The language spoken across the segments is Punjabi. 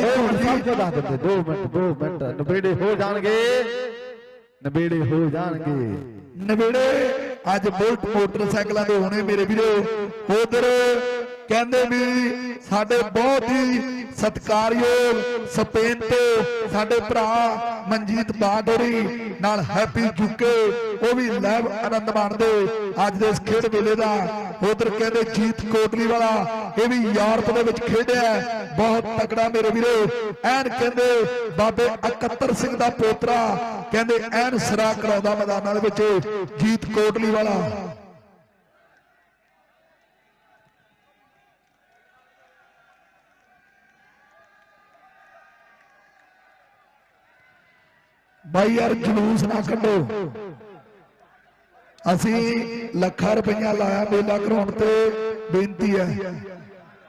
ਸਾਹਿਬ ਜੀ ਦੱਸ ਦਿੰਦੇ 2 ਮਿੰਟ 2 ਮਿੰਟ ਨਵੇੜੇ ਹੋ ਜਾਣਗੇ। ਨਵੇੜੇ ਹੋ ਜਾਣਗੇ। ਨਵੇੜੇ ਅੱਜ ਬੁਲਟ ਮੋਟਰਸਾਈਕਲਾਂ ਦੇ ਹੋਣੇ ਮੇਰੇ ਵੀਰੋ ਉਧਰ ਕਹਿੰਦੇ ਵੀ ਸਾਡੇ ਬਹੁਤ ਹੀ ਸਤਿਕਾਰਯੋਗ ਸਪੇਨ ਤੋਂ ਸਾਡੇ ਭਰਾ ਮਨਜੀਤ ਬਾਦਰੀ ਨਾਲ ਹੈਪੀ ਜੁਕੇ, ਉਹ ਵੀ ਲੈਬ ਆਨੰਦ ਮਾਣਦੇ। ਅੱਜ ਦੇ ਇਸ ਖੇਡ ਮੇਲੇ ਦਾ ਉਧਰ ਕਹਿੰਦੇ ਜੀਤ ਕੋਟਲੀ ਵਾਲਾ, ਇਹ ਵੀ ਯੂਰਪ ਦੇ ਵਿੱਚ ਖੇਡਿਆ ਬਹੁਤ ਤਕੜਾ ਮੇਰੇ ਵੀਰੋ। ਐਨ ਕਹਿੰਦੇ ਬਾਬੇ 71 ਸਿੰਘ ਦਾ ਪੋਤਰਾ, ਕਹਿੰਦੇ ਐਨ ਸਰਾ ਕਰਾਉਂਦਾ ਮੈਦਾਨਾਂ ਦੇ ਵਿੱਚ ਜੀਤ ਕੋਟਲੀ ਵਾਲਾ। ਬਾਈ ਯਾਰ ਜਲੂਸ ਨਾ ਕੱਢੋ। ਅਸੀਂ ਲੱਖਾਂ ਰੁਪਈਆ ਲਾਇਆ ਮੇਲਾ ਕਰਾਉਣ ਤੇ, ਬੇਨਤੀ ਹੈ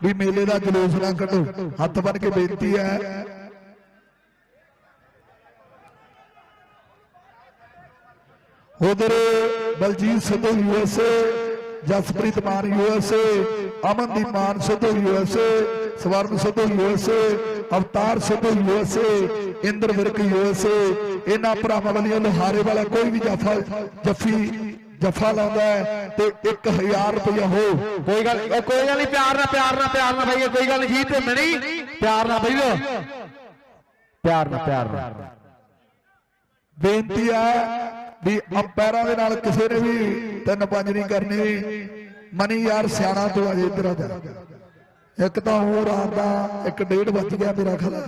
ਵੀ ਮੇਲੇ ਦਾ ਜਲੂਸ ਨਾ ਕੱਢੋ। ਹੱਥ ਬੰਨ ਕੇ ਬੇਨਤੀ ਹੈ। ਉਧਰ Baljit Sidhu USA Jaspreet Mann USA Amandeep Mann Sidhu USA Swaran Sidhu USA Avtar Sidhu USA Inder Virk USA ਇਹਨਾਂ ਭਰਾਵਾਂ ਵੱਲੋਂ ਲੋਹਾਰੇ ਵਾਲਾ ਕੋਈ ਵੀ ਜਫਾ ਜਫੀ ਜਫਾ ਲਾਉਂਦਾ ਹੈ ਤੇ 1000 ਰੁਪਇਆ ਹੋ। ਕੋਈ ਗੱਲ ਕੋਈ ਗੱਲ ਨਹੀਂ ਪਿਆਰ ਨਾਲ ਪਿਆਰ ਨਾਲ ਪਿਆਰ ਨਾਲ ਭਾਈ ਕੋਈ ਗੱਲ ਨਹੀਂ ਤੇ ਨਹੀਂ। ਪਿਆਰ ਨਾਲ ਭਾਈ ਪਿਆਰ ਨਾਲ ਪਿਆਰ ਨਾਲ। ਬੇਨਤੀ ਹੈ ਵੀ ਅੰਪਾਇਰਾਂ ਦੇ ਨਾਲ ਕਿਸੇ ਨੇ ਵੀ ਤਿੰਨ ਪੰਜ ਨਹੀਂ ਕਰਨੀ। ਮਨੀ ਯਾਰ, ਸਿਆਣਾ ਤੂੰ ਅਜੇ ਇੱਧਰ ਆ ਜਾ। ਇੱਕ ਤਾਂ ਹੋਰ ਆਉਂਦਾ ਇੱਕ ਡੇਢ ਵੱਜ ਗਿਆ ਮੇਰਾ ਖਲਾ